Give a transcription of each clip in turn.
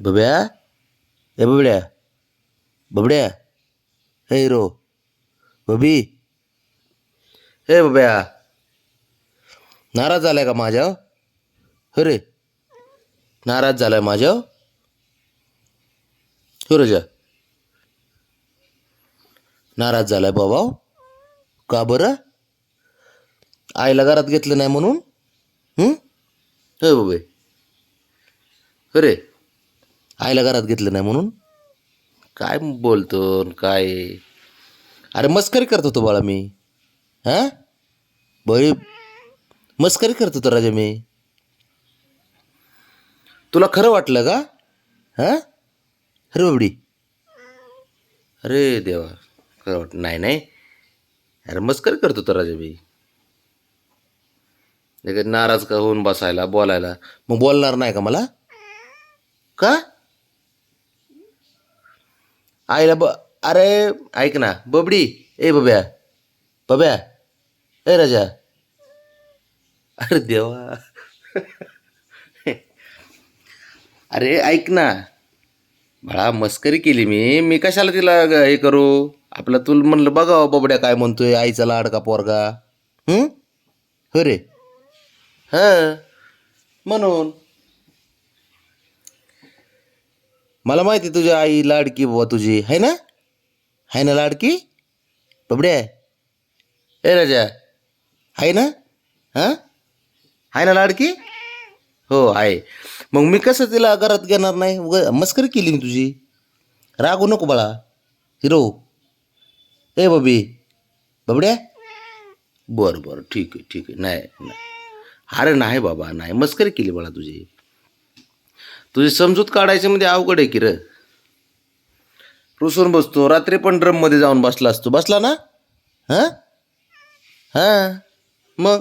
बब्या ए बबड्या. बबड्या. हे हिरो. बबी. हे बब्या नाराज झालाय का माझ्या? हो रे. नाराज झालाय माझ्या? हो रजा नाराज झालाय बाबा का बरं? आईला घरात घेतलं नाही म्हणून? हे? होय बाबे. आईला घरात घेतलं नाही म्हणून? काय बोलतो काय? अरे मस्करी करत होतो बाळा मी. हां? बळी मस्करी करत होतो राजा मी. तुला खरं वाटलं का? हां? अरे बाबडी. अरे देवा खरं वाट नाही नाही. अरे मस्करी करत होतो राजा मी. नाराज का होऊन बसायला बोलायला? मग बोलणार नाही का मला? का? आईला ब अरे ऐक ना. बबडी. ए बब्या. बब्या. ए राजा. अरे देवा. अरे ऐक ना. बाळा मस्करी केली मी. मी कशाला तिला हे करू? आपलं तुला म्हणलं बघावं हो, बबड्या काय म्हणतोय. आईचा लाडका पोरगा. हो रे. हां. म्हणून. मला माहिती तुझी आई लाडकी बुवा तुझी. आहे ना? है ना लाडकी? बबड्या? ए राजा आहे ना? हां? आहे ना लाडकी? हो आहे. मग मी कसं तिला घरात घेणार नाही? उग मस्करी केली मी तुझी. रागू नको बाळा. हिरो. ए बबी बबड्या? बरं बरं. ठीक आहे ठीक आहे. नाही नाही. अरे नाही बाबा नाही. मस्करी केली बाळा तुझी. तुझी समजूत काढायची म्हणजे अवघड आहे की र? रुसून बसतो. रात्री पण ड्रममध्ये जाऊन बसला असतो. बसला ना? हां? हां. मग?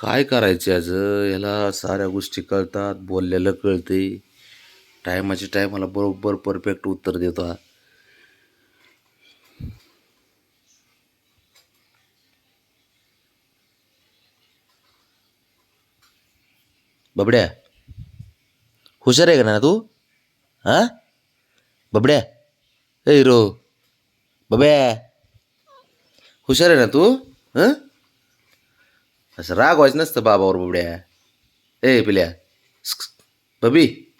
काय करायचे आज? याला साऱ्या गोष्टी कळतात. बोललेलं कळते टायमाच्या टायमाला बरोबर परफेक्ट उत्तर देतो हा. बबड्या. हुशार आहे का ना तू? हां? बबड्या. ए हिरो. बब्या हुशार आहे ना तू? हां? असं राग व्हायचं नसतं बाबावर बबड्या. ए पिल्या. बबी.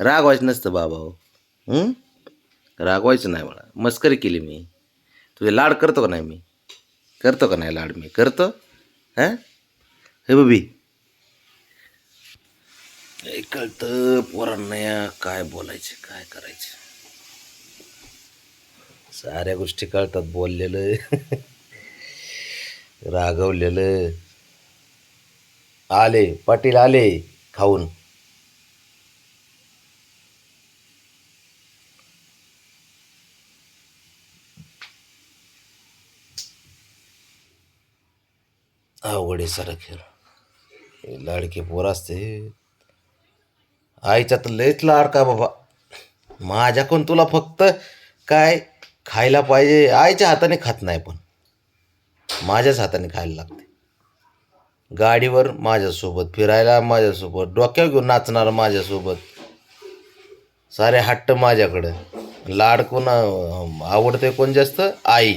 राग व्हायचं नसतं बाबावर. रागवायचं नाही मला. मस्करी केली मी. तुझे लाड करतो का नाही मी? करतो का नाही लाड मी? करतो? हां? हे बबी. हे कळतं पोरांना या काय बोलायचे काय करायचे. साऱ्या गोष्टी कळतात बोललेलं रागवलेलं. आले पाटील आले खाऊन. आवडे आहे खेळ. लाडके पोर असते. आईच्या तर लयच लाडका बाबा? माझ्याकडून तुला फक्त काय खायला पाहिजे? आईच्या हाताने खात नाही पण. माझ्याच हाताने खायला लागते. गाडीवर माझ्यासोबत फिरायला माझ्यासोबत डोक्यावर घेऊन नाचणार माझ्यासोबत. सारे हट्ट माझ्याकडं. लाड कोण आवडते कोण जास्त? आई.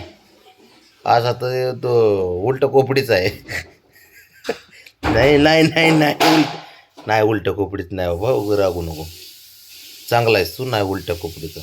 आज आता तो उलट कोपडीच आहे. नाही नाही नाही नाही उलट. नाही उलट्या कोपडीत नाही बाबा उगं रागू नको. चांगला आहेस तू नाही उलट्या कोपडीचा